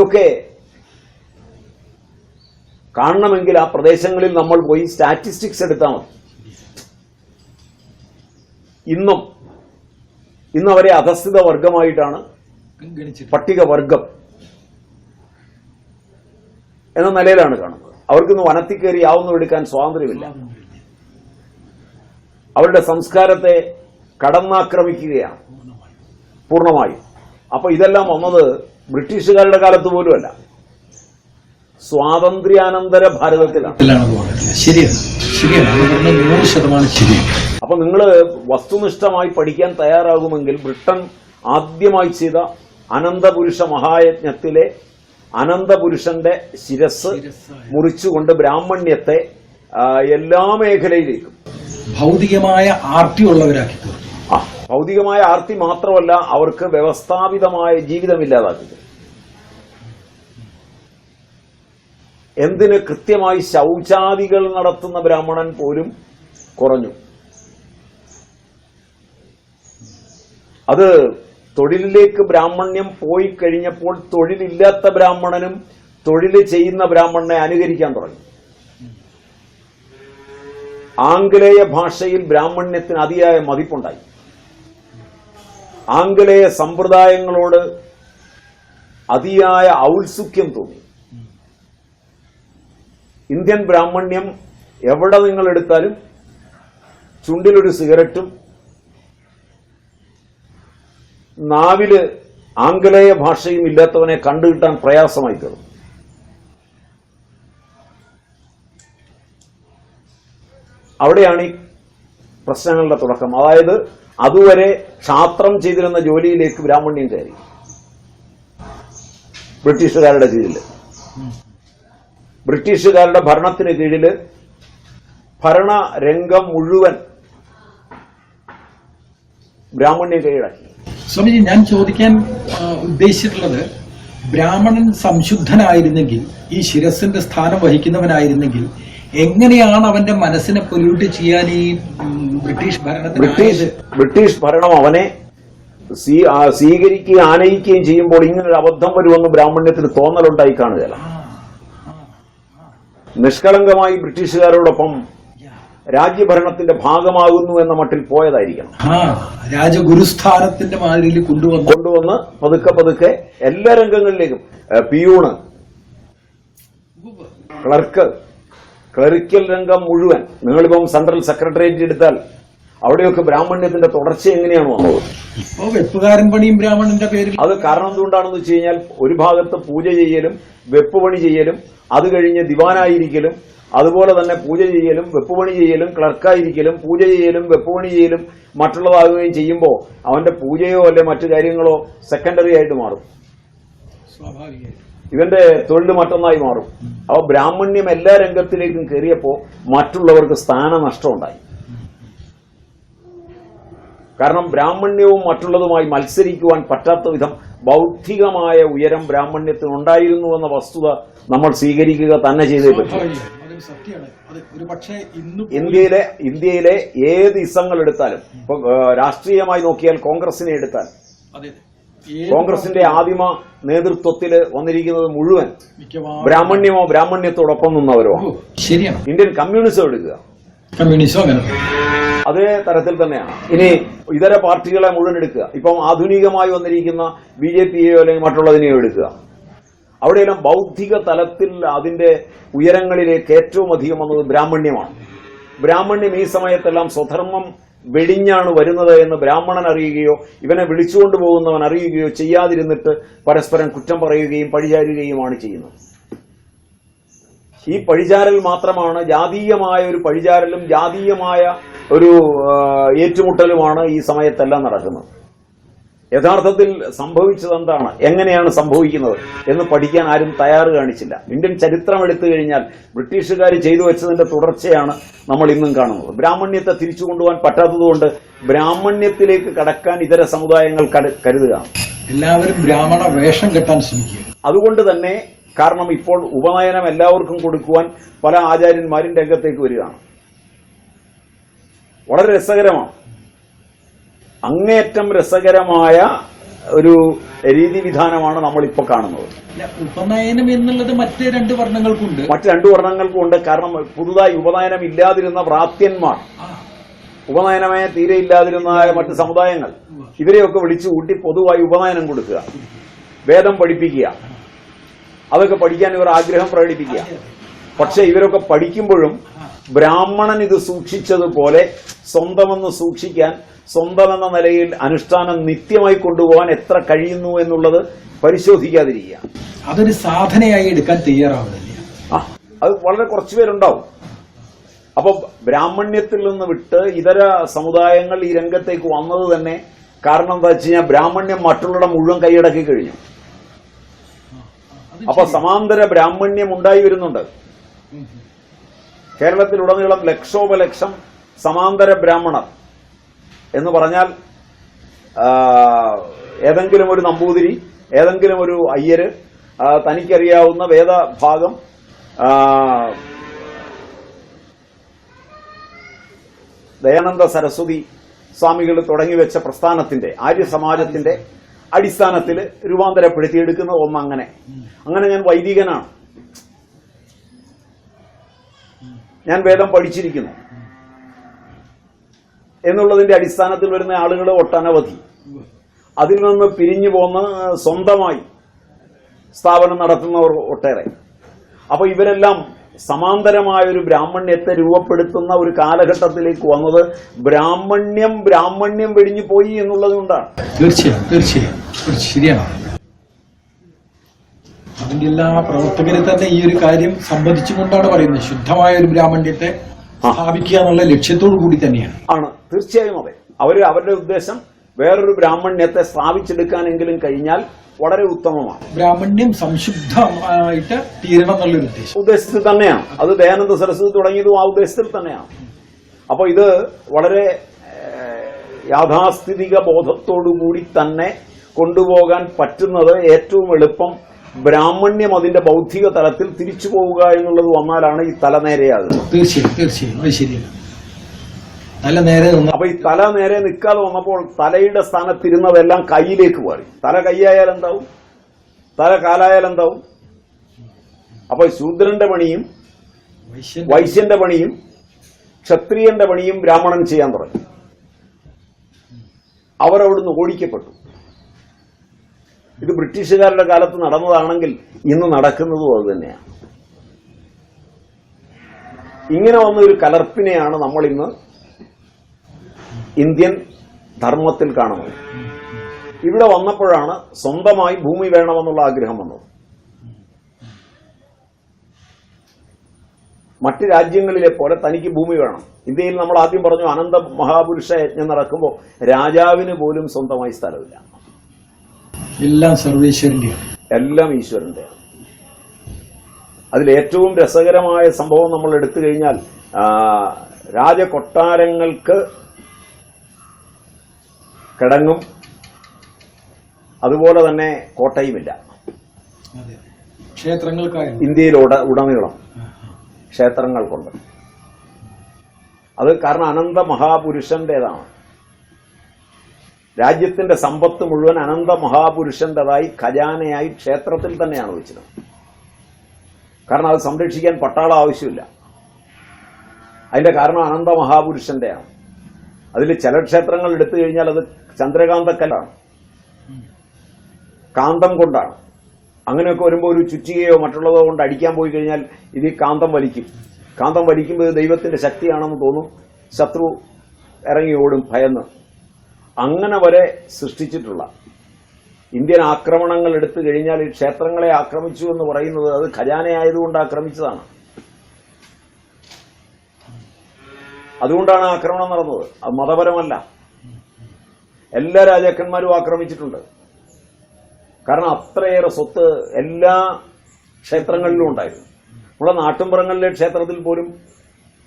ഇതൊക്കെ കാണണമെങ്കിൽ ആ പ്രദേശങ്ങളിൽ നമ്മൾ പോയി സ്റ്റാറ്റിസ്റ്റിക്സ് എടുത്താൽ മതി. ഇന്നും ഇന്ന് അവരെ അധസ്ഥിത വർഗമായിട്ടാണ് പട്ടിക പട്ടികവർഗം എന്ന നിലയിലാണ് കാണുന്നത്. അവർക്കിന്ന് വനത്തിൽ കയറി യാതൊന്നും എടുക്കാൻ സ്വാതന്ത്ര്യമില്ല. അവരുടെ സംസ്കാരത്തെ കടന്നാക്രമിക്കുകയാണ്. പൂർണമായും. അപ്പൊ ഇതെല്ലാം വന്നത് ബ്രിട്ടീഷുകാരുടെ കാലത്ത് പോലുമല്ല. സ്വാതന്ത്ര്യാനന്തര ഭാരതത്തിലാണ്. ശരിയാണ്. ശരിയാണ്. അത് പറഞ്ഞ നൂറ് ശതമാനം ശരിയാണ്. അപ്പൊ നിങ്ങൾ വസ്തുനിഷ്ഠമായി പഠിക്കാൻ തയ്യാറാകുമെങ്കിൽ ബ്രിട്ടൻ ആദ്യമായി ചെയ്ത അനന്തപുരുഷ മഹായജ്ഞത്തിലെ അനന്തപുരുഷന്റെ ശിരസ് മുറിച്ചുകൊണ്ട് ബ്രാഹ്മണ്യത്തെ എല്ലാ മേഖലയിലേക്കും ഭൗതികമായ ആർത്തി ഉള്ളവരാക്കി തീർത്തു. ഭൗതികമായ ആർത്തി മാത്രമല്ല അവർക്ക് വ്യവസ്ഥാപിതമായ ജീവിതമില്ലാതാക്കുക എന്തിന് കൃത്യമായി ശൗചാദികൾ നടത്തുന്ന ബ്രാഹ്മണൻ പോലും കുറഞ്ഞു. അത് തൊഴിലിലേക്ക് ബ്രാഹ്മണ്യം പോയി കഴിഞ്ഞപ്പോൾ തൊഴിലില്ലാത്ത ബ്രാഹ്മണനും തൊഴിൽ ചെയ്യുന്ന ബ്രാഹ്മണനെ അനുകരിക്കാൻ തുടങ്ങി. ആംഗലേയ ഭാഷയിൽ ബ്രാഹ്മണ്യത്തിന് അതിയായ മതിപ്പുണ്ടായി. ആംഗലേയ സമ്പ്രദായങ്ങളോട് അതിയായ ഔത്സുഖ്യം തോന്നി. ഇന്ത്യൻ ബ്രാഹ്മണ്യം എവിടെ നിങ്ങൾ എടുത്താലും ചുണ്ടിലൊരു സിഗരറ്റും നാവിൽ ആംഗലേയ ഭാഷയും ഇല്ലാത്തവനെ കണ്ടുകിട്ടാൻ പ്രയാസമായി തീർന്നു. അവിടെയാണ് ഈ പ്രശ്നങ്ങളുടെ തുടക്കം. അതായത് അതുവരെ ക്ഷാത്രം ചെയ്തിരുന്ന ജോലിയിലേക്ക് ബ്രാഹ്മണ്യം കയറി. ബ്രിട്ടീഷുകാരുടെ കീഴിൽ. ബ്രിട്ടീഷുകാരുടെ ഭരണത്തിന് കീഴിൽ ഭരണരംഗം മുഴുവൻ ബ്രാഹ്മണ്യം കീഴടക്കി സ്വാമിജി ഞാൻ ചോദിക്കാൻ ഉദ്ദേശിച്ചിട്ടുള്ളത് ബ്രാഹ്മണൻ സംശുദ്ധനായിരുന്നെങ്കിൽ ഈ ശിരസിന്റെ സ്ഥാനം വഹിക്കുന്നവനായിരുന്നെങ്കിൽ എങ്ങനെയാണ് അവന്റെ മനസ്സിനെ പൊല്യൂട്ട് ചെയ്യാൻ ഈ ബ്രിട്ടീഷ് ഭരണത്തിന് ബ്രിട്ടീഷ് ബ്രിട്ടീഷ് ഭരണം അവനെ സ്വീകരിക്കുകയും ആനയിക്കുകയും ചെയ്യുമ്പോൾ ഇങ്ങനൊരു അബദ്ധം വരുമെന്ന് ബ്രാഹ്മണ്യത്തിന് തോന്നലുണ്ടായി കാണുകയല്ല. നിഷ്കളങ്കമായി ബ്രിട്ടീഷുകാരോടൊപ്പം രാജ്യഭരണത്തിന്റെ ഭാഗമാകുന്നു എന്ന മട്ടിൽ പോയതായിരിക്കണം. രാജഗുരുസ്ഥാനത്തിന്റെ മാതിരിയിൽ കൊണ്ടുവന്ന്. കൊണ്ടുവന്ന് പതുക്കെ പതുക്കെ എല്ലാ രംഗങ്ങളിലേക്കും പിയൂണ് ക്ലർക്ക് ക്ലറിക്കൽ രംഗം മുഴുവൻ നിങ്ങളിപ്പം സെൻട്രൽ സെക്രട്ടേറിയറ്റ് എടുത്താൽ അവിടെയൊക്കെ ബ്രാഹ്മണ്യത്തിന്റെ തുടർച്ച എങ്ങനെയാണോ വെപ്പുകാരൻ പണിയും ബ്രാഹ്മണന്റെ പേരിൽ. അത് കാരണം എന്തുകൊണ്ടാണെന്ന് വെച്ച് കഴിഞ്ഞാൽ ഒരു ഭാഗത്ത് പൂജ ചെയ്യലും വെപ്പ് പണി ചെയ്യലും അത് കഴിഞ്ഞ് ദിവാനായിരിക്കലും അതുപോലെ തന്നെ പൂജ ചെയ്യലും വെപ്പുപണി ചെയ്യലും ക്ലർക്കായിരിക്കലും പൂജ ചെയ്യലും വെപ്പുപണി ചെയ്യലും മറ്റുള്ളതാകുകയും ചെയ്യുമ്പോൾ അവന്റെ പൂജയോ അല്ലെ മറ്റു കാര്യങ്ങളോ സെക്കൻഡറി ആയിട്ട് മാറും. സ്വാഭാവികമായിട്ടും. ഇവന്റെ തൊഴിൽ മറ്റൊന്നായി മാറും. അപ്പൊ ബ്രാഹ്മണ്യം എല്ലാ രംഗത്തിലേക്കും കയറിയപ്പോൾ മറ്റുള്ളവർക്ക് സ്ഥാന നഷ്ടമുണ്ടായി കാരണം ബ്രാഹ്മണ്യവും മറ്റുള്ളതുമായി മത്സരിക്കുവാൻ പറ്റാത്ത വിധം ബൗദ്ധികമായ ഉയരം ബ്രാഹ്മണ്യത്തിന് ഉണ്ടായിരുന്നു എന്ന വസ്തുത നമ്മൾ സ്വീകരിക്കുക തന്നെ ചെയ്തേ പറ്റും. ഇന്ത്യയിലെ ഇന്ത്യയിലെ ഏത് ഇസങ്ങൾ എടുത്താലും ഇപ്പൊ രാഷ്ട്രീയമായി നോക്കിയാൽ കോൺഗ്രസിനെ എടുത്താൽ കോൺഗ്രസിന്റെ ആദിമ നേതൃത്വത്തിൽ വന്നിരിക്കുന്നത് മുഴുവൻ ബ്രാഹ്മണ്യമോ ബ്രാഹ്മണ്യത്തോടൊപ്പം നിന്നവരോ ശരിയാണ്. ഇന്ത്യൻ കമ്മ്യൂണിസം എടുക്കുക. കമ്മ്യൂണിസം അതേ തരത്തിൽ തന്നെയാണ്. ഇനി ഇതര പാർട്ടികളെ മുഴുവൻ എടുക്കുക. ഇപ്പം ആധുനികമായി വന്നിരിക്കുന്ന ബി ജെ പിയെയോ അല്ലെങ്കിൽ മറ്റുള്ളതിനെയോ എടുക്കുക. അവിടെയെല്ലാം ബൗദ്ധിക തലത്തിൽ അതിന്റെ ഉയരങ്ങളിലേക്ക് ഏറ്റവും അധികം വന്നത് ബ്രാഹ്മണ്യമാണ്. ബ്രാഹ്മണ്യം ഈ സമയത്തെല്ലാം സ്വധർമ്മം വെടിഞ്ഞാണ് വരുന്നത് എന്ന് ബ്രാഹ്മണൻ അറിയുകയോ ഇവനെ വിളിച്ചുകൊണ്ടു പോകുന്നവൻ അറിയുകയോ ചെയ്യാതിരുന്നിട്ട് പരസ്പരം കുറ്റം പറയുകയും പഴിചാരുകയുമാണ് ചെയ്യുന്നത്. ഈ പഴിചാരൽ മാത്രമാണ് ജാതീയമായ ഒരു പഴിചാരലും ജാതീയമായ ഒരു ഏറ്റുമുട്ടലുമാണ് ഈ സമയത്തെല്ലാം നടക്കുന്നത്. യഥാർത്ഥത്തിൽ സംഭവിച്ചത് എന്താണ് എങ്ങനെയാണ് സംഭവിക്കുന്നത്? എന്ന് പഠിക്കാൻ ആരും തയ്യാറ് കാണിച്ചില്ല. ഇന്ത്യൻ ചരിത്രം എടുത്തു കഴിഞ്ഞാൽ ബ്രിട്ടീഷുകാർ ചെയ്തു വെച്ചതിന്റെ തുടർച്ചയാണ് നമ്മൾ ഇന്നും കാണുന്നത്. ബ്രാഹ്മണ്യത്തെ തിരിച്ചു കൊണ്ടുപോകാൻ പറ്റാത്തതുകൊണ്ട് ബ്രാഹ്മണ്യത്തിലേക്ക് കടക്കാൻ ഇതര സമുദായങ്ങൾ കരുതുക എല്ലാവരും ബ്രാഹ്മണ വേഷം കെട്ടാൻ ശ്രമിക്കുക അതുകൊണ്ട് തന്നെ കാരണം ഇപ്പോൾ ഉപനയനം എല്ലാവർക്കും കൊടുക്കുവാൻ പല ആചാര്യന്മാരും രംഗത്തേക്ക് വരികയാണ്. വളരെ രസകരമാണ്. അങ്ങേയറ്റം രസകരമായ ഒരു രീതി വിധാനമാണ് നമ്മൾ ഇപ്പൊ കാണുന്നത് ഉപനയനം എന്നുള്ളത് മറ്റ് രണ്ട് വർണങ്ങൾക്കുണ്ട്. മറ്റ് രണ്ട് വർണങ്ങൾക്കും ഉണ്ട് കാരണം പുതുതായി ഉപനയനം ഇല്ലാതിരുന്ന പ്രാത്യന്മാർ ഉപനയനമായ ഉപനയനമേ തീരെ ഇല്ലാതിരുന്ന മറ്റ് സമുദായങ്ങൾ ഇവരെയൊക്കെ വിളിച്ചു കൂട്ടി പൊതുവായി ഉപനയനം കൊടുക്കുക വേദം പഠിപ്പിക്കുക അതൊക്കെ പഠിക്കാൻ ഇവർ ആഗ്രഹം പ്രകടിപ്പിക്കുക. പക്ഷെ ഇവരൊക്കെ പഠിക്കുമ്പോഴും ബ്രാഹ്മണൻ ഇത് സൂക്ഷിച്ചതുപോലെ സ്വന്തമെന്ന് സൂക്ഷിക്കാൻ സ്വന്തമെന്ന നിലയിൽ അനുഷ്ഠാനം നിത്യമായി കൊണ്ടുപോകാൻ എത്ര കഴിയുന്നു എന്നുള്ളത് പരിശോധിക്കാതിരിക്കുക. അതൊരു സാധനയായി എടുക്കാൻ തയ്യാറാവുന്നില്ല. ആ അത് വളരെ കുറച്ചു പേരുണ്ടാവും. അപ്പൊ ബ്രാഹ്മണ്യത്തിൽ നിന്ന് വിട്ട് ഇതര സമുദായങ്ങൾ ഈ രംഗത്തേക്ക് വന്നത് തന്നെ കാരണം എന്താ വെച്ച് കഴിഞ്ഞാൽ ബ്രാഹ്മണ്യം മറ്റുള്ളവരുടെ മുഴുവൻ കൈയടക്കി കഴിഞ്ഞു. അപ്പൊ സമാന്തര ബ്രാഹ്മണ്യം ഉണ്ടായി വരുന്നുണ്ട്. കേരളത്തിലുടനീളം ലക്ഷോപലക്ഷം സമാന്തര ബ്രാഹ്മണർ എന്ന് പറഞ്ഞാൽ ഏതെങ്കിലും ഒരു നമ്പൂതിരി ഏതെങ്കിലും ഒരു അയ്യര് തനിക്കറിയാവുന്ന വേദഭാഗം ദയാനന്ദ സരസ്വതി സ്വാമികൾ തുടങ്ങിവെച്ച പ്രസ്ഥാനത്തിന്റെ ആര്യ സമാജത്തിന്റെ അടിസ്ഥാനത്തിൽ രൂപാന്തരപ്പെടുത്തിയെടുക്കുന്ന ഒന്നങ്ങനെ. അങ്ങനെ ഞാൻ വൈദികനാണ്. ഞാൻ വേദം പഠിച്ചിരിക്കുന്നു. എന്നുള്ളതിന്റെ അടിസ്ഥാനത്തിൽ വരുന്ന ആളുകൾ ഒട്ടനവധി. അതിൽ നിന്ന് പിരിഞ്ഞു പോന്ന് സ്വന്തമായി സ്ഥാപനം നടത്തുന്നവർ ഒട്ടേറെ. അപ്പൊ ഇവരെല്ലാം സമാന്തരമായ ഒരു ബ്രാഹ്മണ്യത്തെ രൂപപ്പെടുത്തുന്ന ഒരു കാലഘട്ടത്തിലേക്ക് വന്നത് ബ്രാഹ്മണ്യം ബ്രാഹ്മണ്യം വെടിഞ്ഞു പോയി എന്നുള്ളത് കൊണ്ടാണ്. തീർച്ചയായും തീർച്ചയായും. ശരിയാണ്. അതിന്റെ എല്ലാ പ്രവർത്തകരെ തന്നെ ഈ ഒരു കാര്യം സംബന്ധിച്ചുകൊണ്ടാണ് പറയുന്നത്. ശുദ്ധമായ ഒരു ബ്രാഹ്മണ്യത്തെ സ്ഥാപിക്കുക എന്നുള്ള ലക്ഷ്യത്തോടു കൂടി തന്നെയാണ്. ആണ്. തീർച്ചയായും അതെ. അവർ അവരുടെ ഉദ്ദേശം വേറൊരു ബ്രാഹ്മണ്യത്തെ സ്ഥാപിച്ചെടുക്കാനെങ്കിലും കഴിഞ്ഞാൽ വളരെ ഉത്തമമാണ്. ബ്രാഹ്മണ്യം സംശുദ്ധമായിട്ട് തീരണം എന്നുള്ളൊരു ഉദ്ദേശം. ഉദ്ദേശത്തിൽ തന്നെയാണ്. അത് ദയാനന്ദ സരസ്വതി തുടങ്ങിയതും ആ ഉദ്ദേശത്തിൽ തന്നെയാണ്. അപ്പോൾ ഇത് വളരെ യാഥാസ്ഥിതിക ബോധത്തോടു കൂടി തന്നെ കൊണ്ടുപോകാൻ പറ്റുന്നത് ഏറ്റവും എളുപ്പം ബ്രാഹ്മണ്യം അതിന്റെ ബൗദ്ധിക തലത്തിൽ തിരിച്ചു പോവുക എന്നുള്ളത് വന്നാലാണ് ഈ തല നേരെയാകുന്നത്. തീർച്ചയായും തീർച്ചയായും. അത് ശരിയാണ്. നേരെ അപ്പൊ ഈ തല നേരെ നിൽക്കാതെ വന്നപ്പോൾ തലയുടെ സ്ഥാനത്തിരുന്നതെല്ലാം കൈയിലേക്ക് മാറി. തല കൈയായാൽ എന്താവും? തല കാലായാൽ എന്താവും? അപ്പൊ ശൂദ്രന്റെ പണിയും വൈശ്യന്റെ പണിയും ക്ഷത്രിയന്റെ പണിയും ബ്രാഹ്മണൻ ചെയ്യാൻ തുടങ്ങി. അവരവിടുന്ന് ഓടിക്കപ്പെട്ടു. ഇത് ബ്രിട്ടീഷുകാരുടെ കാലത്ത് നടന്നതാണെങ്കിൽ ഇന്ന് നടക്കുന്നതും അത് തന്നെയാണ്. ഇങ്ങനെ വന്ന ഒരു കലർപ്പിനെയാണ് നമ്മൾ ഇന്ന് ഇന്ത്യൻ ധർമ്മത്തിൽ കാണുന്നത്. ഇവിടെ വന്നപ്പോഴാണ് സ്വന്തമായി ഭൂമി വേണമെന്നുള്ള ആഗ്രഹം വന്നത്. മറ്റ് രാജ്യങ്ങളിലെ പോലെ തനിക്ക് ഭൂമി വേണം. ഇന്ത്യയിൽ നമ്മൾ ആദ്യം പറഞ്ഞു അനന്ത മഹാപുരുഷ യജ്ഞം നടക്കുമ്പോൾ രാജാവിന് പോലും സ്വന്തമായി സ്ഥലമില്ല. എല്ലാം സർവേശ്വരന്റെ എല്ലാം ഈശ്വരന്റെ. അതിൽ ഏറ്റവും രസകരമായ സംഭവം നമ്മൾ എടുത്തു കഴിഞ്ഞാൽ രാജകൊട്ടാരങ്ങൾക്ക് കിടങ്ങും അതുപോലെ തന്നെ കോട്ടയുമില്ല. ക്ഷേത്രങ്ങൾക്കായി. ഇന്ത്യയിൽ ഉട- ഉടനീളം ക്ഷേത്രങ്ങൾക്കുണ്ട് അത് കാരണം അനന്ത മഹാപുരുഷന്റേതാണ്. രാജ്യത്തിന്റെ സമ്പത്ത് മുഴുവൻ അനന്ത മഹാപുരുഷന്റേതായി ഖജാനയായി ക്ഷേത്രത്തിൽ തന്നെയാണ് വെച്ചത്. കാരണം അത് സംരക്ഷിക്കാൻ പട്ടാളം ആവശ്യമില്ല. അതിന്റെ കാരണം അനന്ത മഹാപുരുഷന്റെയാണ്. അതിൽ ചില ക്ഷേത്രങ്ങൾ എടുത്തു കഴിഞ്ഞാൽ അത് ചന്ദ്രകാന്തക്കല്ലാണ്. കാന്തം കൊണ്ടാണ്. അങ്ങനെയൊക്കെ വരുമ്പോൾ ഒരു ചുറ്റികയോ മറ്റുള്ളതോ കൊണ്ട് അടിക്കാൻ പോയി കഴിഞ്ഞാൽ ഇത് കാന്തം വലിക്കും. കാന്തം വലിക്കുമ്പോൾ ദൈവത്തിന്റെ ശക്തിയാണെന്ന് തോന്നും. ശത്രു ഇറങ്ങി ഓടും ഭയന്ന്. അങ്ങനെ വരെ സൃഷ്ടിച്ചിട്ടുള്ള ഇന്ത്യൻ ആക്രമണങ്ങൾ എടുത്തു കഴിഞ്ഞാൽ ഈ ക്ഷേത്രങ്ങളെ ആക്രമിച്ചു എന്ന് പറയുന്നത് അത് ഖജാനയായതുകൊണ്ട് ആക്രമിച്ചതാണ്. അതുകൊണ്ടാണ് ആക്രമണം നടന്നത്. അത് മതപരമല്ല. എല്ലാ രാജാക്കന്മാരും ആക്രമിച്ചിട്ടുണ്ട്. കാരണം അത്രയേറെ സ്വത്ത് എല്ലാ ക്ഷേത്രങ്ങളിലും ഉണ്ടായിരുന്നു. നമ്മുടെ നാട്ടുംപുറങ്ങളിലെ ക്ഷേത്രത്തിൽ പോലും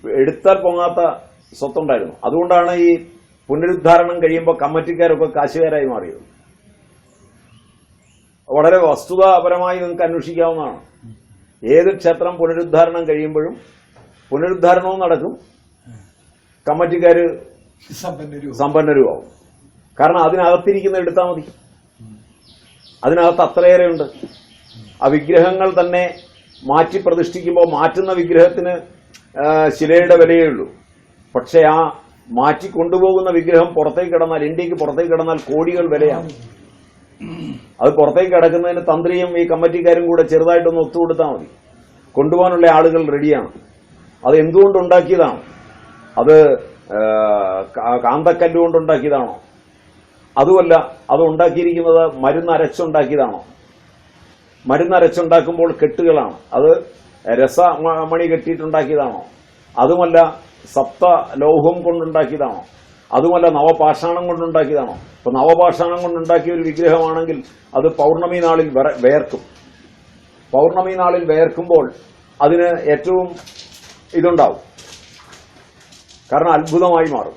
എടുത്താൽ പൊങ്ങാത്ത സ്വത്തുണ്ടായിരുന്നു. അതുകൊണ്ടാണ് ഈ പുനരുദ്ധാരണം കഴിയുമ്പോൾ കമ്മിറ്റിക്കാരൊക്കെ കാശുകാരായി മാറിയത് വളരെ വസ്തുതാപരമായി നിങ്ങൾക്ക് അന്വേഷിക്കാവുന്നതാണ്. ഏത് ക്ഷേത്രം പുനരുദ്ധാരണം കഴിയുമ്പോഴും പുനരുദ്ധാരണവും നടക്കും. കമ്മിറ്റിക്കാർ സമ്പന്നരും സമ്പന്നരുമാവും കാരണം അതിനകത്തിരിക്കുന്ന എടുത്താൽ മതി. അതിനകത്ത് അത്രയേറെയുണ്ട്. ആ വിഗ്രഹങ്ങൾ തന്നെ മാറ്റി പ്രതിഷ്ഠിക്കുമ്പോൾ മാറ്റുന്ന വിഗ്രഹത്തിന് ശിലയുടെ വിലയേ ഉള്ളൂ. പക്ഷേ ആ മാറ്റി കൊണ്ടുപോകുന്ന വിഗ്രഹം പുറത്തേക്ക് കിടന്നാൽ ഇന്ത്യയ്ക്ക് പുറത്തേക്ക് കിടന്നാൽ കോടികൾ വിലയാണ്. അത് പുറത്തേക്ക് കിടക്കുന്നതിന് തന്ത്രിയും ഈ കമ്മിറ്റിക്കാരും കൂടെ ചെറുതായിട്ടൊന്ന് ഒത്തുകൊടുത്താൽ മതി. കൊണ്ടുപോകാനുള്ള ആളുകൾ റെഡിയാണ്. അത് എന്തുകൊണ്ട് ഉണ്ടാക്കിയതാണ്? അത് കാന്തക്കല്ല് കൊണ്ടുണ്ടാക്കിയതാണോ അതുമല്ല അത് ഉണ്ടാക്കിയിരിക്കുന്നത് മരുന്നരച്ചുണ്ടാക്കിയതാണോ? മരുന്നരച്ചുണ്ടാക്കുമ്പോൾ കെട്ടുകളാണ്. അത് രസമണി മണി കെട്ടിയിട്ടുണ്ടാക്കിയതാണോ? അതുമല്ല സപ്ത ലോഹം കൊണ്ടുണ്ടാക്കിയതാണോ? അതുമല്ല നവപാഷാണം കൊണ്ടുണ്ടാക്കിയതാണോ? ഇപ്പൊ നവപാഷാണം കൊണ്ടുണ്ടാക്കിയ ഒരു വിഗ്രഹമാണെങ്കിൽ അത് പൗർണമി നാളിൽ വേർക്കും. പൗർണമി നാളിൽ വേർക്കുമ്പോൾ അതിന് ഏറ്റവും ഇതുണ്ടാവും. കാരണം അത്ഭുതമായി മാറും.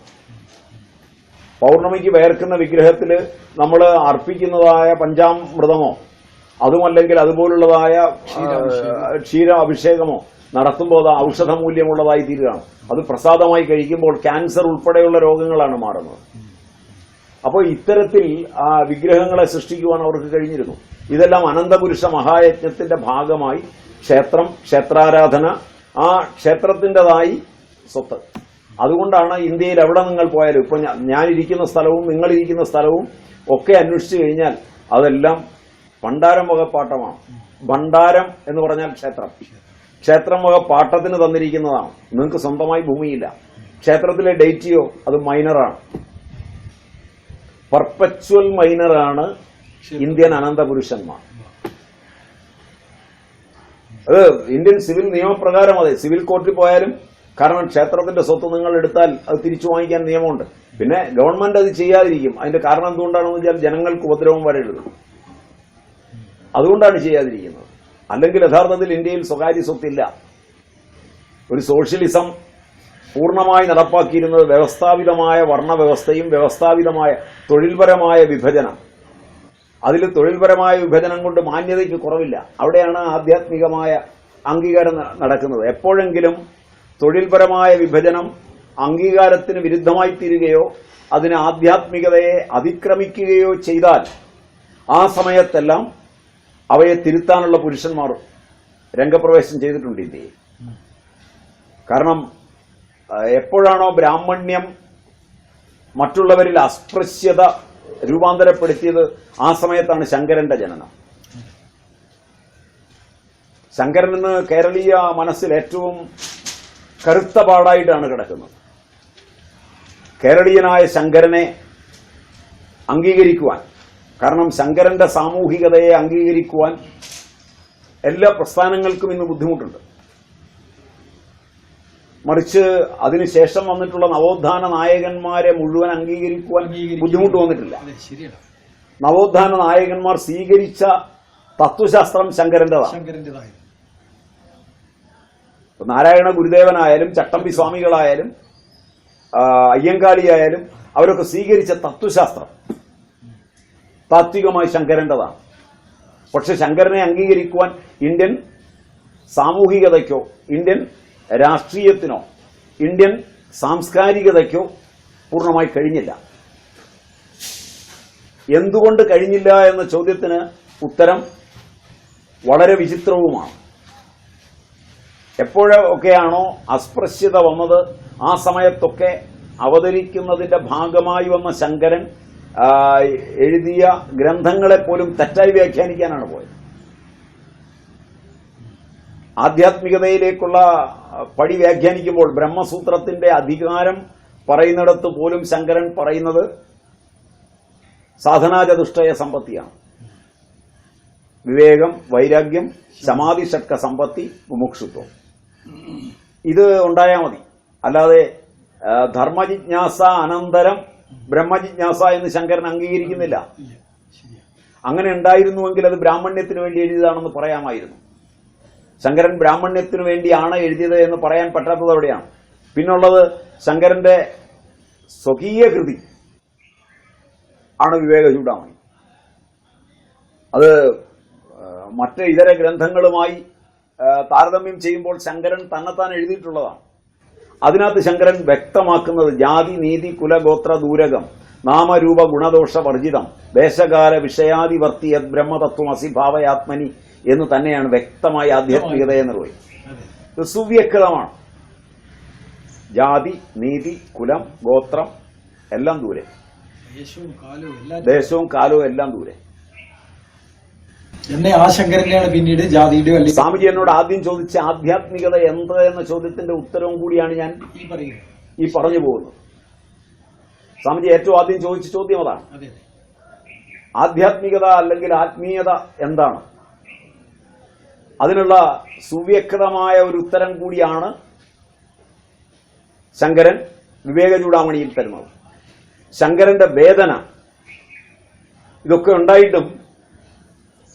പൗർണമിക്ക് വേർക്കുന്ന വിഗ്രഹത്തിൽ നമ്മൾ അർപ്പിക്കുന്നതായ പഞ്ചാമൃതമോ അതുമല്ലെങ്കിൽ അതുപോലുള്ളതായ ക്ഷീര അഭിഷേകമോ നടത്തുമ്പോൾ അത് ഔഷധ മൂല്യമുള്ളതായി തീരുകയാണ്. അത് പ്രസാദമായി കഴിക്കുമ്പോൾ ക്യാൻസർ ഉൾപ്പെടെയുള്ള രോഗങ്ങളാണ് മാറുന്നത്. അപ്പോൾ ഇത്തരത്തിൽ ആ വിഗ്രഹങ്ങളെ സൃഷ്ടിക്കുവാൻ അവർക്ക് കഴിഞ്ഞിരുന്നു. ഇതെല്ലാം അനന്തപുരുഷ മഹായജ്ഞത്തിന്റെ ഭാഗമായി ക്ഷേത്രം ക്ഷേത്രാരാധന ആ ക്ഷേത്രത്തിന്റെതായി സ്വത്ത്. അതുകൊണ്ടാണ് ഇന്ത്യയിൽ എവിടെ നിങ്ങൾ പോയാലും ഇപ്പൊ ഞാനിരിക്കുന്ന സ്ഥലവും നിങ്ങളിരിക്കുന്ന സ്ഥലവും ഒക്കെ അന്വേഷിച്ചു കഴിഞ്ഞാൽ അതെല്ലാം ഭണ്ഡാരം വക പാട്ടമാണ് ഭണ്ഡാരം എന്ന് പറഞ്ഞാൽ ക്ഷേത്രം. ക്ഷേത്രം വക പാട്ടത്തിന് തന്നിരിക്കുന്നതാണ്. നിങ്ങൾക്ക് സ്വന്തമായി ഭൂമിയില്ല. ക്ഷേത്രത്തിലെ ഡേറ്റിയോ അത് മൈനറാണ്. Perpetual മൈനറാണ് Indian അനന്തപുരുഷന്മാർ. അത് ഇന്ത്യൻ സിവിൽ നിയമപ്രകാരം അതെ സിവിൽ കോർട്ടിൽ പോയാലും കാരണം ക്ഷേത്രത്തിന്റെ സ്വത്ത് നിങ്ങൾ എടുത്താൽ അത് തിരിച്ചു വാങ്ങിക്കാൻ നിയമമുണ്ട്. പിന്നെ ഗവൺമെന്റ് അത് ചെയ്യാതിരിക്കും. അതിന്റെ കാരണം എന്തുകൊണ്ടാണെന്ന് വെച്ചാൽ ജനങ്ങൾക്ക് ഉപദ്രവം വരരുത്. അതുകൊണ്ടാണ് ചെയ്യാതിരിക്കുന്നത്. അല്ലെങ്കിൽ യഥാർത്ഥത്തിൽ ഇന്ത്യയിൽ സ്വകാര്യ സ്വത്തില്ല. ഒരു സോഷ്യലിസം പൂർണമായി നടപ്പാക്കിയിരുന്നത് വ്യവസ്ഥാപിതമായ വർണവ്യവസ്ഥയും വ്യവസ്ഥാപിതമായ തൊഴിൽപരമായ വിഭജനം. അതിൽ തൊഴിൽപരമായ വിഭജനം കൊണ്ട് മാന്യതയ്ക്ക് കുറവില്ല. അവിടെയാണ് ആധ്യാത്മികമായ അംഗീകാരം നടക്കുന്നത്. എപ്പോഴെങ്കിലും തൊഴിൽപരമായ വിഭജനം അംഗീകാരത്തിന് വിരുദ്ധമായി തീരുകയോ അതിന് ആധ്യാത്മികതയെ അതിക്രമിക്കുകയോ ചെയ്താൽ ആ സമയത്തെല്ലാം അവയെ തിരുത്താനുള്ള പുരുഷന്മാർ രംഗപ്രവേശം ചെയ്തിട്ടുണ്ട് ഇന്ത്യയിൽ. കാരണം എപ്പോഴാണോ ബ്രാഹ്മണ്യം മറ്റുള്ളവരിൽ അസ്പൃശ്യത രൂപാന്തരപ്പെടുത്തിയത് ആ സമയത്താണ് ശങ്കരന്റെ ജനനം. ശങ്കരൻ എന്ന് കേരളീയ മനസ്സിൽ ഏറ്റവും കറുത്ത പാടായിട്ടാണ് കിടക്കുന്നത്. കേരളീയനായ ശങ്കരനെ അംഗീകരിക്കുവാൻ കാരണം ശങ്കരന്റെ സാമൂഹികതയെ അംഗീകരിക്കുവാൻ എല്ലാ പ്രസ്ഥാനങ്ങൾക്കും ഇന്ന് ബുദ്ധിമുട്ടുണ്ട്. മറിച്ച് അതിനുശേഷം വന്നിട്ടുള്ള നവോത്ഥാന നായകന്മാരെ മുഴുവൻ അംഗീകരിക്കുവാൻ ബുദ്ധിമുട്ട് വന്നിട്ടില്ല. നവോത്ഥാന നായകന്മാർ സ്വീകരിച്ച തത്വശാസ്ത്രം ഇപ്പൊ നാരായണ ഗുരുദേവനായാലും ചട്ടമ്പി സ്വാമികളായാലും അയ്യങ്കാളിയായാലും അവരൊക്കെ സ്വീകരിച്ച തത്വശാസ്ത്രം. താത്വികമായി ശങ്കരന്റേതാണ് പക്ഷെ ശങ്കരനെ അംഗീകരിക്കുവാൻ ഇന്ത്യൻ സാമൂഹികതയ്ക്കോ ഇന്ത്യൻ രാഷ്ട്രീയത്തിനോ ഇന്ത്യൻ സാംസ്കാരികതയ്ക്കോ പൂർണമായി കഴിഞ്ഞില്ല. എന്തുകൊണ്ട് കഴിഞ്ഞില്ല എന്ന ചോദ്യത്തിന് ഉത്തരം വളരെ വിചിത്രവുമാണ്. എപ്പോഴൊക്കെയാണോ അസ്പൃശ്യത വന്നത് ആ സമയത്തൊക്കെ അവതരിക്കുന്നതിന്റെ ഭാഗമായി വന്ന ശങ്കരൻ എഴുതിയ ഗ്രന്ഥങ്ങളെ പോലും തെറ്റായി വ്യാഖ്യാനിക്കാനാണ് പോയത്. ആധ്യാത്മികതയിലേക്കുള്ള പടി വ്യാഖ്യാനിക്കുമ്പോൾ ബ്രഹ്മസൂത്രത്തിന്റെ അധികാരം പറയുന്നിടത്ത് പോലും ശങ്കരൻ പറയുന്നത് സാധനാചതുഷ്ടയ സമ്പത്തിയാണ്. വിവേകം വൈരാഗ്യം സമാധി ഷട്ക സമ്പത്തി മുമുക്ഷുത്വം. ഇത് ഉണ്ടായാൽ മതി. അല്ലാതെ ധർമ്മജിജ്ഞാസ അനന്തരം ബ്രഹ്മജിജ്ഞാസ എന്ന് ശങ്കരൻ അംഗീകരിക്കുന്നില്ല. അങ്ങനെ ഉണ്ടായിരുന്നുവെങ്കിൽ അത് ബ്രാഹ്മണ്യത്തിന് വേണ്ടി എഴുതിയതാണെന്ന് പറയാമായിരുന്നു. ശങ്കരൻ ബ്രാഹ്മണ്യത്തിന് വേണ്ടിയാണ് എഴുതിയത് എന്ന് പറയാൻ പറ്റാത്തത് എവിടെയാണ് പിന്നുള്ളത് ശങ്കരന്റെ സ്വകീയ കൃതി ആണ് വിവേക ചൂടാമണി അത് മറ്റ് ഇതര ഗ്രന്ഥങ്ങളുമായി താരതമ്യം ചെയ്യുമ്പോൾ ശങ്കരൻ തന്നെത്താൻ എഴുതിയിട്ടുള്ളതാണ്. അതിനകത്ത് ശങ്കരൻ വ്യക്തമാക്കുന്നത് ജാതി നീതി കുലഗോത്ര ദൂരകം നാമരൂപ ഗുണദോഷ വർജിതം ദേശകാല യത് ബ്രഹ്മതത്വം അസിഭാവയാത്മനി എന്ന് തന്നെയാണ് വ്യക്തമായ ആധ്യാത്മികതയെ എന്ന് പറയുന്നത്. സുവ്യക്തമാണ്. ജാതി നീതി കുലം ഗോത്രം എല്ലാം ദൂരെ. ദേശവും കാലവും എല്ലാം ദൂരെ. എന്നെ ആ ശങ്കരനെയാണ് പിന്നീട് ജാതിയുടെ അല്ലെങ്കിൽ സ്വാമിജി എന്നോട് ആദ്യം ചോദിച്ച ആധ്യാത്മികത എന്ത് എന്ന ചോദ്യത്തിന്റെ ഉത്തരവും കൂടിയാണ് ഞാൻ ഈ പറഞ്ഞു പോകുന്നത്. സ്വാമിജി ഏറ്റവും ആദ്യം ചോദിച്ച ചോദ്യം അതാണ്. അതെ അതെ. ആധ്യാത്മികത അല്ലെങ്കിൽ ആത്മീയത എന്താണ്? അതിനുള്ള സുവ്യക്തമായ ഒരു ഉത്തരം കൂടിയാണ് ശങ്കരൻ വിവേക ചൂടാമണിയിൽ തരുന്നത് ശങ്കരന്റെ വേദന ഇതൊക്കെ ഉണ്ടായിട്ടും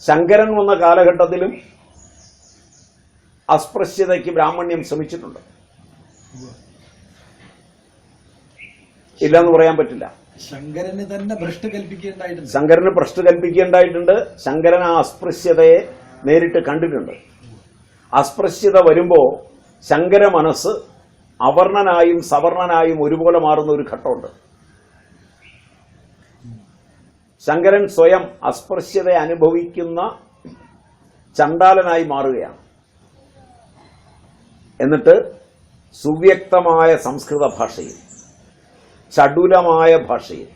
ശങ്കരൻ വന്ന കാലഘട്ടത്തിലും അസ്പൃശ്യതയ്ക്ക് ബ്രാഹ്മണ്യം ശ്രമിച്ചിട്ടുണ്ട്. ഇല്ലെന്ന് പറയാൻ പറ്റില്ല. ശങ്കരന് തന്നെ ഭ്രഷ്ട് കൽപ്പിക്കേണ്ടായിട്ടുണ്ട്. ശങ്കരന് ഭ്രഷ്ട കൽപ്പിക്കേണ്ടായിട്ടുണ്ട്. ശങ്കരൻ ആ അസ്പൃശ്യതയെ നേരിട്ട് കണ്ടിട്ടുണ്ട്. അസ്പൃശ്യത വരുമ്പോ ശങ്കര മനസ്സ് അവർണനായും സവർണനായും ഒരുപോലെ മാറുന്ന ഒരു ഘട്ടമുണ്ട്. ശങ്കരൻ സ്വയം അസ്പൃശ്യത അനുഭവിക്കുന്ന ചണ്ടാലനായി മാറുകയാണ്. എന്നിട്ട് സുവ്യക്തമായ സംസ്കൃത ഭാഷയിൽ ചടുലമായ ഭാഷയിൽ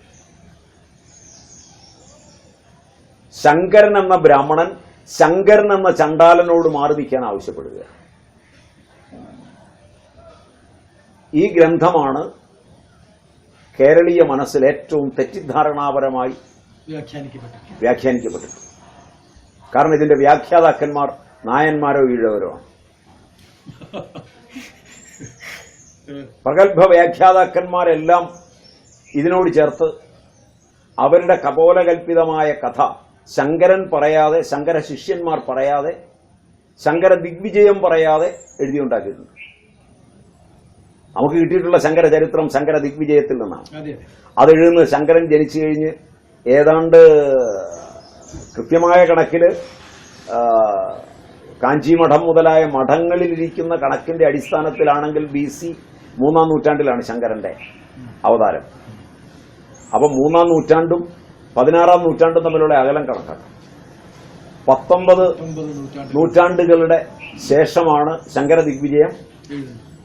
ശങ്കരൻ എന്ന ബ്രാഹ്മണൻ ശങ്കരൻ എന്ന ചണ്ടാലനോട് മാറി നിൽക്കാൻ ആവശ്യപ്പെടുക. ഈ ഗ്രന്ഥമാണ് കേരളീയ മനസ്സിൽ ഏറ്റവും തെറ്റിദ്ധാരണാപരമായി വ്യാഖ്യാനിക്കപ്പെട്ടിട്ടുണ്ട് കാരണം ഇതിന്റെ വ്യാഖ്യാതാക്കന്മാർ നായന്മാരോ ഈഴവരോ? പ്രഗത്ഭ വ്യാഖ്യാതാക്കന്മാരെല്ലാം ഇതിനോട് ചേർത്ത് അവരുടെ കപോലകൽപിതമായ കഥ ശങ്കരൻ പറയാതെ ശങ്കര ശിഷ്യന്മാർ പറയാതെ ശങ്കര ദിഗ്വിജയം പറയാതെ എഴുതിയുണ്ടാക്കിയിട്ടുണ്ട്. നമുക്ക് കിട്ടിയിട്ടുള്ള ശങ്കര ചരിത്രം ശങ്കര ദിഗ്വിജയത്തിൽ നിന്നാണ്. അത് എഴുതുന്നത് ശങ്കരൻ ജനിച്ചു കഴിഞ്ഞ് ഏതാണ്ട് കൃത്യമായ കണക്കിൽ കാഞ്ചി കാഞ്ചിമഠം മുതലായ മഠങ്ങളിലിരിക്കുന്ന കണക്കിന്റെ അടിസ്ഥാനത്തിലാണെങ്കിൽ ബി സി മൂന്നാം നൂറ്റാണ്ടിലാണ് ശങ്കരന്റെ അവതാരം. അപ്പം മൂന്നാം നൂറ്റാണ്ടും പതിനാറാം നൂറ്റാണ്ടും തമ്മിലുള്ള അകലം കണക്കാക്കാം. പത്തൊമ്പത് നൂറ്റാണ്ടുകളുടെ ശേഷമാണ് ശങ്കര ദിഗ്വിജയം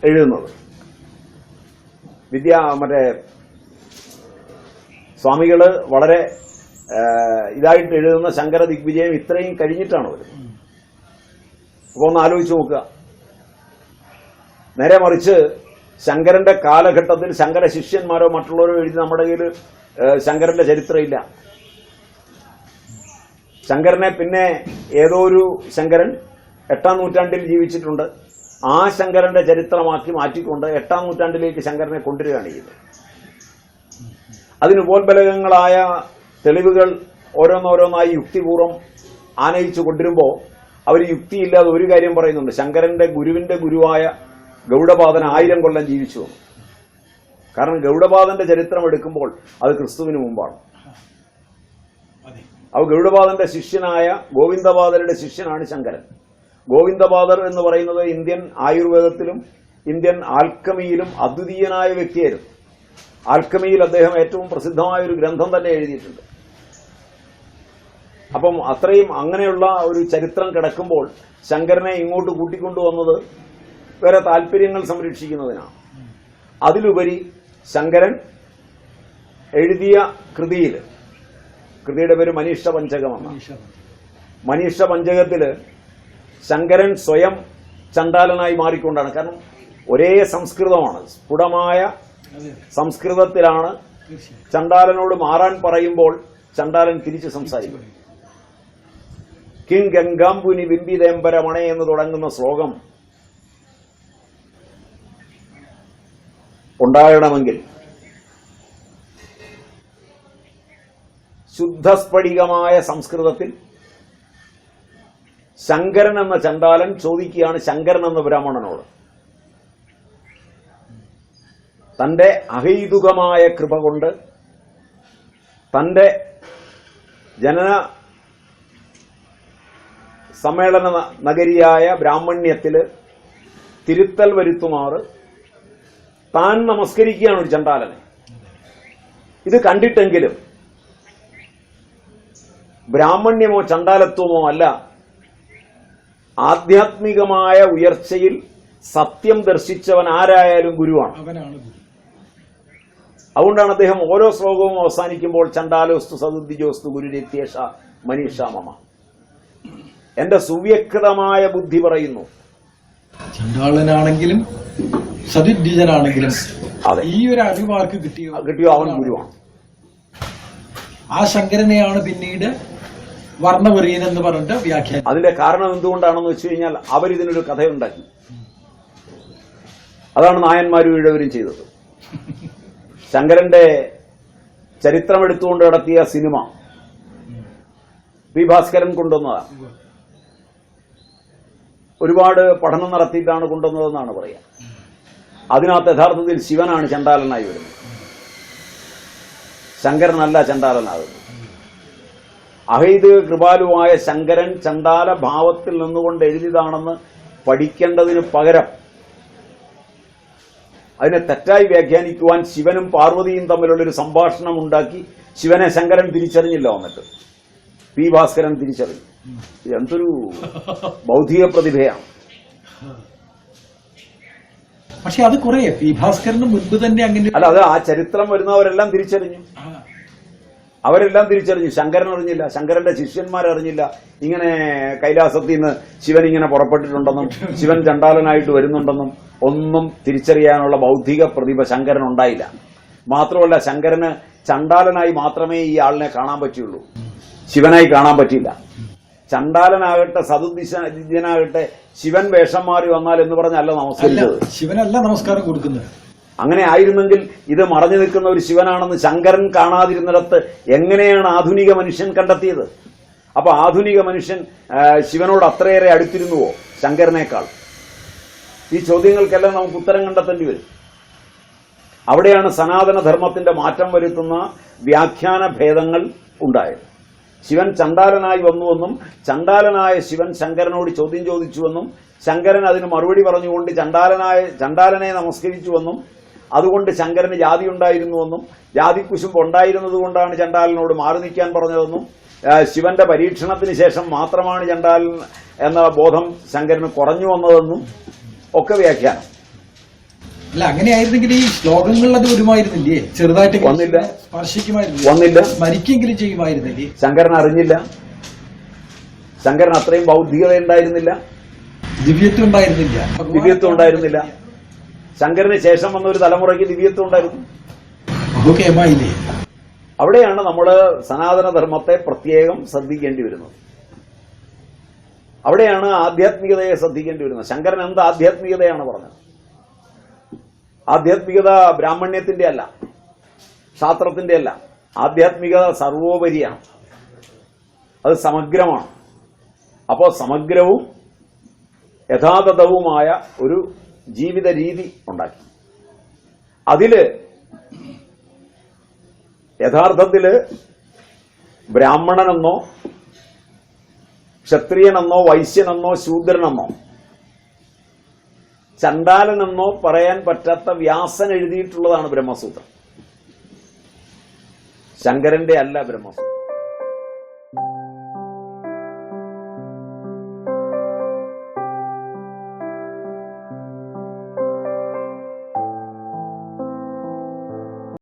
എഴുതുന്നത്. വിദ്യ മറ്റേ സ്വാമികൾ വളരെ ഇതായിട്ട് എഴുതുന്ന ശങ്കര ദിഗ്വിജയം ഇത്രയും കഴിഞ്ഞിട്ടാണ് വരുന്നത് അപ്പോൾ ഒന്ന് ആലോചിച്ച് നോക്കുക. നേരെ മറിച്ച് ശങ്കരന്റെ കാലഘട്ടത്തിൽ ശങ്കര ശിഷ്യന്മാരോ മറ്റുള്ളവരോ എഴുതി നമ്മുടെ കയ്യിൽ ശങ്കരന്റെ ചരിത്രമില്ല. ശങ്കരനെ പിന്നെ ഏതോ ഒരു ശങ്കരൻ എട്ടാം നൂറ്റാണ്ടിൽ ജീവിച്ചിട്ടുണ്ട്. ആ ശങ്കരന്റെ ചരിത്രമാക്കി മാറ്റിക്കൊണ്ട് എട്ടാം നൂറ്റാണ്ടിലേക്ക് ശങ്കരനെ കൊണ്ടുവരികയാണ് ചെയ്തത്. അതിന് ഉപോത്ബലകങ്ങളായ തെളിവുകൾ ഓരോന്നോരോന്നായി യുക്തിപൂർവം ആനയിച്ചു കൊണ്ടിരുമ്പോൾ അവർ യുക്തിയില്ലാതെ ഒരു കാര്യം പറയുന്നുണ്ട്. ശങ്കരന്റെ ഗുരുവിന്റെ ഗുരുവായ ഗൗഡപാദൻ ആയിരം കൊല്ലം ജീവിച്ചു കാരണം ഗൗഡപാദന്റെ ചരിത്രം എടുക്കുമ്പോൾ അത് ക്രിസ്തുവിന് മുമ്പാണ്. അവ ഗൗഡപാദന്റെ ശിഷ്യനായ ഗോവിന്ദപാദരുടെ ശിഷ്യനാണ് ശങ്കരൻ. ഗോവിന്ദപാദർ എന്ന് പറയുന്നത് ഇന്ത്യൻ ആയുർവേദത്തിലും ഇന്ത്യൻ ആൽക്കമിയിലും അദ്വിതീയനായ വ്യക്തിയായിരുന്നു. ആൽക്കമിയിൽ അദ്ദേഹം ഏറ്റവും പ്രസിദ്ധമായ ഒരു ഗ്രന്ഥം തന്നെ എഴുതിയിട്ടുണ്ട്. അപ്പം അത്രയും അങ്ങനെയുള്ള ഒരു ചരിത്രം കിടക്കുമ്പോൾ ശങ്കരനെ ഇങ്ങോട്ട് കൂട്ടിക്കൊണ്ടുവന്നത് വേറെ താല്പര്യങ്ങൾ സംരക്ഷിക്കുന്നതിനാണ്. അതിലുപരി ശങ്കരൻ എഴുതിയ കൃതിയിൽ കൃതിയുടെ പേര് മനീഷ പഞ്ചകം എന്നാണ് മനീഷ പഞ്ചകത്തിൽ ശങ്കരൻ സ്വയം ചണ്ടാലനായി മാറിക്കൊണ്ടാണ്. കാരണം ഒരേ സംസ്കൃതമാണ്. സ്ഫുടമായ സംസ്കൃതത്തിലാണ് ചണ്ടാലനോട് മാറാൻ പറയുമ്പോൾ ചണ്ടാലൻ തിരിച്ച് സംസാരിക്കും. കിം ഗംഗാംബുനി ബിംബിതേമ്പരമണേ എന്ന് തുടങ്ങുന്ന ശ്ലോകം ഉണ്ടാകണമെങ്കിൽ ശുദ്ധസ്ഫടികമായ സംസ്കൃതത്തിൽ ശങ്കരൻ എന്ന ചണ്ടാലൻ ചോദിക്കുകയാണ് ശങ്കരൻ എന്ന ബ്രാഹ്മണനോട്. തന്റെ അഹൈതുകമായ കൃപ കൊണ്ട് തന്റെ ജനന സമ്മേളന നഗരിയായ ബ്രാഹ്മണ്യത്തിൽ തിരുത്തൽ വരുത്തുമാറ് താൻ നമസ്കരിക്കുകയാണ് ഒരു ചണ്ടാലനെ ഇത് കണ്ടിട്ടെങ്കിലും ബ്രാഹ്മണ്യമോ ചണ്ടാലത്വമോ അല്ല ആധ്യാത്മികമായ ഉയർച്ചയിൽ സത്യം ദർശിച്ചവൻ ആരായാലും ഗുരുവാണ്. അതുകൊണ്ടാണ് അദ്ദേഹം ഓരോ ശ്ലോകവും അവസാനിക്കുമ്പോൾ ചണ്ടാലോസ്തു സതുദ്ധിജോസ്തു ഗുരുരത്യേഷ മനീഷ മമ. എന്റെ സുവ്യക്തമായ ബുദ്ധി പറയുന്നു. ചണ്ടാളനാണെങ്കിലും സതുദ്ധിജനാണെങ്കിലും. ഈ ഒരു അറിവാർക്ക് കിട്ടിയോ? കിട്ടിയോ? അവൻ ഗുരുവാണ്. ആ ശങ്കരനെയാണ് പിന്നീട് വർണവെറിയൻ എന്ന് പറഞ്ഞിട്ട് വ്യാഖ്യാനം അതിന്റെ കാരണം എന്തുകൊണ്ടാണെന്ന് വെച്ച് കഴിഞ്ഞാൽ അവരിതിനൊരു കഥയുണ്ടാക്കി. അതാണ് നായന്മാരും ഇഴവരും ചെയ്തത്. ശങ്കരന്റെ ചരിത്രമെടുത്തുകൊണ്ട് നടത്തിയ സിനിമ പി ഭാസ്കരൻ കൊണ്ടുവന്നതാണ്. ഒരുപാട് പഠനം നടത്തിയിട്ടാണ് കൊണ്ടുവന്നതെന്നാണ് പറയുക. അതിനകത്ത് യഥാർത്ഥത്തിൽ ശിവനാണ് ചണ്ടാലനായി വരുന്നത്. ശങ്കരനല്ല ചണ്ടാലനാകുന്നത്. അഹൈത് കൃപാലുവായ ശങ്കരൻ ചണ്ടാല ഭാവത്തിൽ നിന്നുകൊണ്ട് എഴുതിയതാണെന്ന് പഠിക്കേണ്ടതിന് പകരം അതിനെ തെറ്റായി വ്യാഖ്യാനിക്കുവാൻ ശിവനും പാർവതിയും തമ്മിലുള്ളൊരു സംഭാഷണം ഉണ്ടാക്കി ശിവനെ ശങ്കരൻ തിരിച്ചറിഞ്ഞില്ല വന്നിട്ട്. പി ഭാസ്കരൻ തിരിച്ചറിഞ്ഞു. എന്തൊരു ബൗദ്ധിക പ്രതിഭയാണ്. പക്ഷെ അത് കുറേ പി ഭാസ്കരന് മുൻപ് തന്നെ അങ്ങനെ അല്ല അത് ആ ചരിത്രം വരുന്നവരെല്ലാം തിരിച്ചറിഞ്ഞു. അവരെല്ലാം തിരിച്ചറിഞ്ഞു. ശങ്കരൻ അറിഞ്ഞില്ല. ശങ്കരന്റെ ശിഷ്യന്മാർ അറിഞ്ഞില്ല. ഇങ്ങനെ കൈലാസത്തിൽ നിന്ന് ശിവൻ ഇങ്ങനെ പുറപ്പെട്ടിട്ടുണ്ടെന്നും ശിവൻ ചണ്ടാലനായിട്ട് വരുന്നുണ്ടെന്നും ഒന്നും തിരിച്ചറിയാനുള്ള ബൗദ്ധിക പ്രതിഭ ശങ്കരൻ ഉണ്ടായില്ല. മാത്രമല്ല ശങ്കരന് ചണ്ടാലനായി മാത്രമേ ഈ ആളിനെ കാണാൻ പറ്റുള്ളൂ ശിവനായി കാണാൻ പറ്റില്ല ചണ്ടാലനാകട്ടെ സതുദിശനാകട്ടെ ശിവൻ വേഷം മാറി വന്നാൽ എന്ന് പറഞ്ഞല്ല നമസ്കരിച്ചത്. ശിവനല്ല നമസ്കാരം കൊടുക്കുന്നത്. അങ്ങനെ ആയിരുന്നെങ്കിൽ ഇത് മറഞ്ഞു നിൽക്കുന്ന ഒരു ശിവനാണെന്ന് ശങ്കരൻ കാണാതിരുന്നിടത്ത് എങ്ങനെയാണ് ആധുനിക മനുഷ്യൻ കണ്ടെത്തിയത്? അപ്പൊ ആധുനിക മനുഷ്യൻ ശിവനോട് അത്രയേറെ അടുത്തിരുന്നുവോ ശങ്കരനേക്കാൾ? ഈ ചോദ്യങ്ങൾക്കെല്ലാം നമുക്ക് ഉത്തരം കണ്ടെത്തേണ്ടി വരും. അവിടെയാണ് സനാതനധർമ്മത്തിന്റെ മാറ്റം വരുത്തുന്ന വ്യാഖ്യാന ഭേദങ്ങൾ ഉണ്ടായത്. ശിവൻ ചണ്ടാലനായി വന്നുവെന്നും ചണ്ടാലനായ ശിവൻ ശങ്കരനോട് ചോദ്യം ചോദിച്ചുവെന്നും ശങ്കരൻ അതിന് മറുപടി പറഞ്ഞുകൊണ്ട് ചണ്ടാലനായ ചണ്ടാലനെ നമസ്കരിച്ചുവെന്നും അതുകൊണ്ട് ശങ്കരന് ജാതി ഉണ്ടായിരുന്നുവെന്നും ജാതി കുശുമ്പ് ഉണ്ടായിരുന്നത് കൊണ്ടാണ് ചണ്ടാലനോട് മാറി നിൽക്കാൻ പറഞ്ഞതെന്നും ശിവന്റെ പരീക്ഷണത്തിന് ശേഷം മാത്രമാണ് ചണ്ടാലൻ എന്ന ബോധം ശങ്കരന് കുറഞ്ഞു വന്നതെന്നും ഒക്കെ വ്യാഖ്യാനം. അല്ല അങ്ങനെയായിരുന്നെങ്കിൽ ഈ ശ്ലോകങ്ങളിൽ അത് വരുമായിരുന്നില്ലേ? ചെറുതായിട്ട് വന്നില്ല. സ്പർശിക്കുമായിരുന്നു വന്നില്ല. സ്മരിക്കെങ്കിലും ചെയ്യുമായിരുന്നില്ലേ? ശങ്കരൻ അറിഞ്ഞില്ല. ശങ്കരൻ അത്രയും ബൗദ്ധികത ഉണ്ടായിരുന്നില്ല. ദിവ്യത്വം ഉണ്ടായിരുന്നില്ല. ദിവ്യത്വം ഉണ്ടായിരുന്നില്ല. ശങ്കരന് ശേഷം വന്ന ഒരു തലമുറയ്ക്ക് ദിവ്യത്വം ഉണ്ടായിരുന്നു. അവിടെയാണ് നമ്മൾ സനാതനധർമ്മത്തെ പ്രത്യേകം ശ്രദ്ധിക്കേണ്ടി വരുന്നത്. അവിടെയാണ് ആധ്യാത്മികതയെ ശ്രദ്ധിക്കേണ്ടി വരുന്നത്. ശങ്കരൻ എന്ത് ആധ്യാത്മികതയാണ് പറഞ്ഞത്? ആധ്യാത്മികത ബ്രാഹ്മണ്യത്തിന്റെ അല്ല ശാസ്ത്രത്തിന്റെ അല്ല. ആധ്യാത്മികത സർവോപരിയാണ്. അത് സമഗ്രമാണ്. അപ്പോൾ സമഗ്രവും യഥാതഥവുമായ ഒരു ജീവിത രീതി ഉണ്ടാക്കി. അതിൽ യഥാർത്ഥത്തിൽ ബ്രാഹ്മണനെന്നോ ക്ഷത്രിയനെന്നോ വൈശ്യനെന്നോ ശൂദ്രനെന്നോ ചണ്ടാലനെന്നോ പറയാൻ പറ്റാത്ത വ്യാസൻ എഴുതിയിട്ടുള്ളതാണ് ബ്രഹ്മസൂത്രം. ശങ്കരന്റെ അല്ല ബ്രഹ്മസൂത്രം.